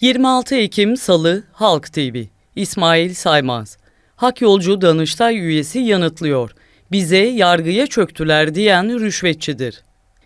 26 Ekim Salı Halk TV İsmail Saymaz Hak Yolcu Danıştay üyesi yanıtlıyor. Bize yargıya çöktüler diyen rüşvetçidir.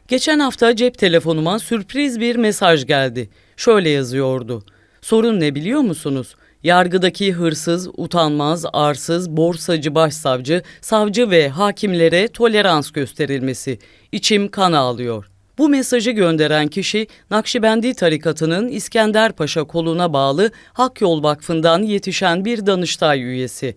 Geçen hafta cep telefonuma sürpriz bir mesaj geldi. Şöyle yazıyordu. Sorun ne biliyor musunuz? Yargıdaki hırsız, utanmaz, arsız, borsacı başsavcı, savcı ve hakimlere tolerans gösterilmesi. İçim kan ağlıyor. Bu mesajı gönderen kişi Nakşibendi tarikatının İskender Paşa koluna bağlı Hak Yol Vakfı'ndan yetişen bir Danıştay üyesi.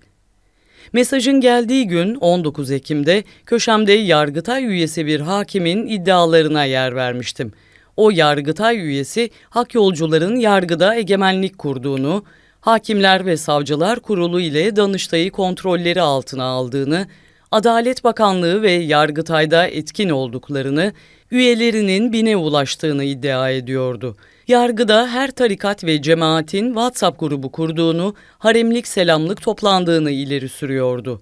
Mesajın geldiği gün 19 Ekim'de köşemde Yargıtay üyesi bir hakimin iddialarına yer vermiştim. O Yargıtay üyesi hak yolcuların yargıda egemenlik kurduğunu, Hakimler ve Savcılar Kurulu ile Danıştay'ı kontrolleri altına aldığını, Adalet Bakanlığı ve Yargıtay'da etkin olduklarını, üyelerinin bine ulaştığını iddia ediyordu. Yargıda her tarikat ve cemaatin WhatsApp grubu kurduğunu, haremlik selamlık toplandığını ileri sürüyordu.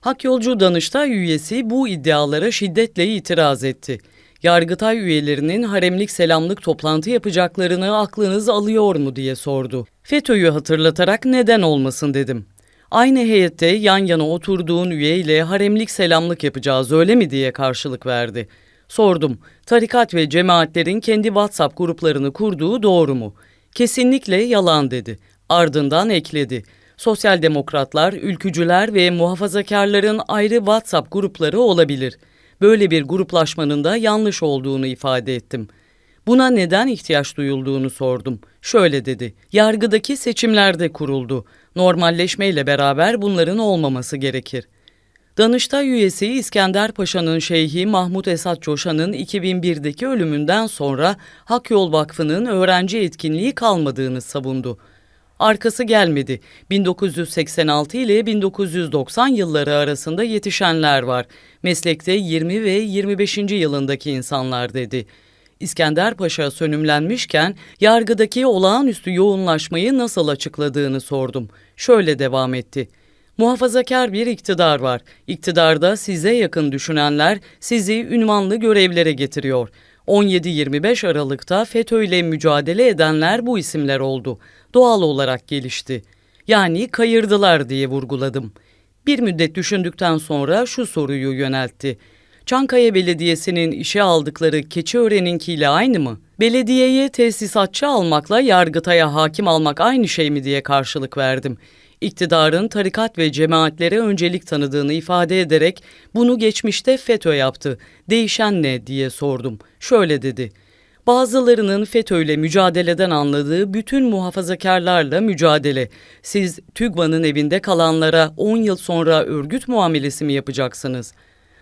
Hak Yolcu Danıştay üyesi bu iddialara şiddetle itiraz etti. Yargıtay üyelerinin haremlik selamlık toplantı yapacaklarını aklınız alıyor mu diye sordu. FETÖ'yü hatırlatarak neden olmasın dedim. Aynı heyette yan yana oturduğun üye ile haremlik selamlık yapacağız öyle mi diye karşılık verdi. Sordum, tarikat ve cemaatlerin kendi WhatsApp gruplarını kurduğu doğru mu? Kesinlikle yalan dedi. Ardından ekledi. Sosyal demokratlar, ülkücüler ve muhafazakarların ayrı WhatsApp grupları olabilir. Böyle bir gruplaşmanın da yanlış olduğunu ifade ettim. Buna neden ihtiyaç duyulduğunu sordum. Şöyle dedi. Yargıdaki seçimlerde kuruldu. Normalleşmeyle beraber bunların olmaması gerekir. Danıştay üyesi İskender Paşa'nın şeyhi Mahmut Esat Coşan'ın 2001'deki ölümünden sonra Hak Yol Vakfı'nın öğrenci etkinliği kalmadığını savundu. Arkası gelmedi. 1986 ile 1990 yılları arasında yetişenler var. Meslekte 20 ve 25. yılındaki insanlar dedi. İskender Paşa sönümlenmişken yargıdaki olağanüstü yoğunlaşmayı nasıl açıkladığını sordum. Şöyle devam etti. Muhafazakar bir iktidar var. İktidarda size yakın düşünenler sizi ünvanlı görevlere getiriyor. 17-25 Aralık'ta FETÖ ile mücadele edenler bu isimler oldu. Doğal olarak gelişti. Yani kayırdılar diye vurguladım. Bir müddet düşündükten sonra şu soruyu yöneltti. Çankaya Belediyesi'nin işe aldıkları Keçiören'inkiyle aynı mı? Belediyeye tesisatçı almakla Yargıtay'a hakim almak aynı şey mi diye karşılık verdim. İktidarın tarikat ve cemaatlere öncelik tanıdığını ifade ederek bunu geçmişte FETÖ yaptı. Değişen ne diye sordum. Şöyle dedi. Bazılarının FETÖ'yle mücadeleden anladığı bütün muhafazakarlarla mücadele. Siz TÜGVA'nın evinde kalanlara 10 yıl sonra örgüt muamelesi mi yapacaksınız?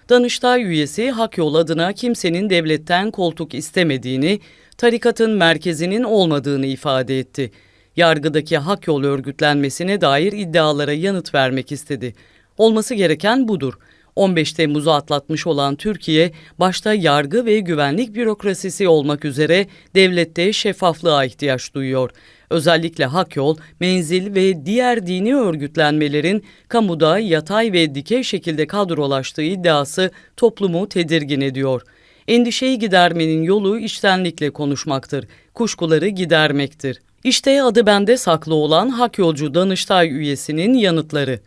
Danıştay üyesi Hak Yol adına kimsenin devletten koltuk istemediğini, tarikatın merkezinin olmadığını ifade etti yargıdaki hak yol örgütlenmesine dair iddialara yanıt vermek istedi. Olması gereken budur. 15 Temmuz'u atlatmış olan Türkiye, başta yargı ve güvenlik bürokrasisi olmak üzere devlette şeffaflığa ihtiyaç duyuyor. Özellikle hak yol, menzil ve diğer dini örgütlenmelerin kamuda yatay ve dikey şekilde kadrolaştığı iddiası toplumu tedirgin ediyor. Endişeyi gidermenin yolu içtenlikle konuşmaktır, kuşkuları gidermektir. İşte adı bende saklı olan Hak Yolcu Danıştay üyesinin yanıtları.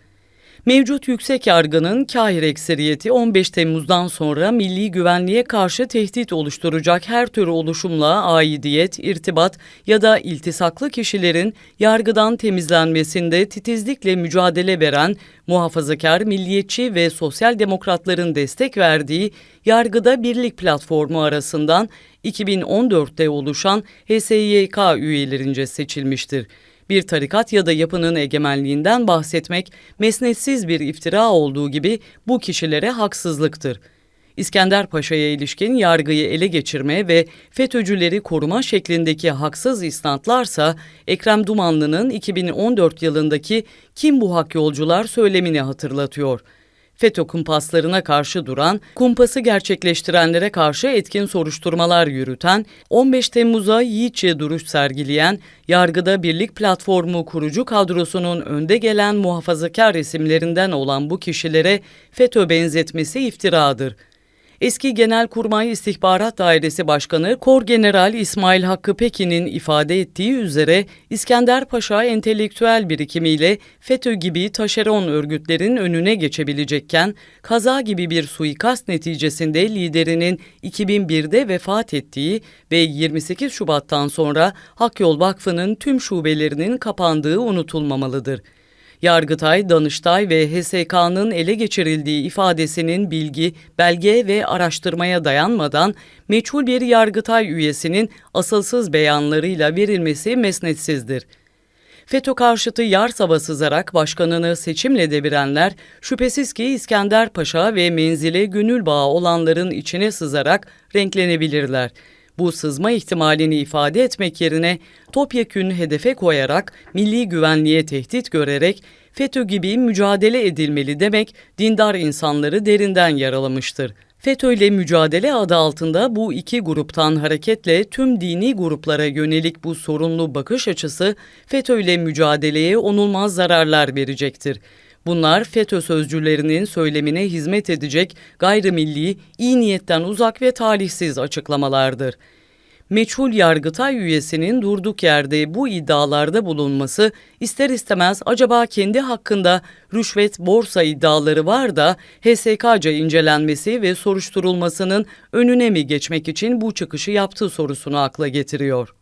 Mevcut yüksek yargının kahir ekseriyeti 15 Temmuz'dan sonra milli güvenliğe karşı tehdit oluşturacak her tür oluşumla aidiyet, irtibat ya da iltisaklı kişilerin yargıdan temizlenmesinde titizlikle mücadele veren muhafazakar, milliyetçi ve sosyal demokratların destek verdiği Yargıda Birlik platformu arasından 2014'te oluşan HSYK üyelerince seçilmiştir bir tarikat ya da yapının egemenliğinden bahsetmek mesnetsiz bir iftira olduğu gibi bu kişilere haksızlıktır. İskender Paşa'ya ilişkin yargıyı ele geçirme ve FETÖ'cüleri koruma şeklindeki haksız isnatlarsa Ekrem Dumanlı'nın 2014 yılındaki kim bu hak yolcular söylemini hatırlatıyor.'' FETÖ kumpaslarına karşı duran, kumpası gerçekleştirenlere karşı etkin soruşturmalar yürüten, 15 Temmuz'a yiğitçe duruş sergileyen, yargıda birlik platformu kurucu kadrosunun önde gelen muhafazakar isimlerinden olan bu kişilere FETÖ benzetmesi iftiradır. Eski Genelkurmay İstihbarat Dairesi Başkanı Korgeneral İsmail Hakkı Pekin'in ifade ettiği üzere İskender Paşa entelektüel birikimiyle FETÖ gibi taşeron örgütlerin önüne geçebilecekken kaza gibi bir suikast neticesinde liderinin 2001'de vefat ettiği ve 28 Şubat'tan sonra Hakyol Vakfı'nın tüm şubelerinin kapandığı unutulmamalıdır. Yargıtay, Danıştay ve HSK'nın ele geçirildiği ifadesinin bilgi, belge ve araştırmaya dayanmadan meçhul bir Yargıtay üyesinin asılsız beyanlarıyla verilmesi mesnetsizdir. FETÖ karşıtı yar sava sızarak başkanını seçimle devirenler şüphesiz ki İskender Paşa ve menzile gönül bağı olanların içine sızarak renklenebilirler. Bu sızma ihtimalini ifade etmek yerine topyekün hedefe koyarak milli güvenliğe tehdit görerek FETÖ gibi mücadele edilmeli demek dindar insanları derinden yaralamıştır. FETÖ ile mücadele adı altında bu iki gruptan hareketle tüm dini gruplara yönelik bu sorunlu bakış açısı FETÖ ile mücadeleye onulmaz zararlar verecektir. Bunlar FETÖ sözcülerinin söylemine hizmet edecek gayrimilli, iyi niyetten uzak ve talihsiz açıklamalardır. Meçhul Yargıtay üyesinin durduk yerde bu iddialarda bulunması ister istemez acaba kendi hakkında rüşvet borsa iddiaları var da HSK'ca incelenmesi ve soruşturulmasının önüne mi geçmek için bu çıkışı yaptığı sorusunu akla getiriyor.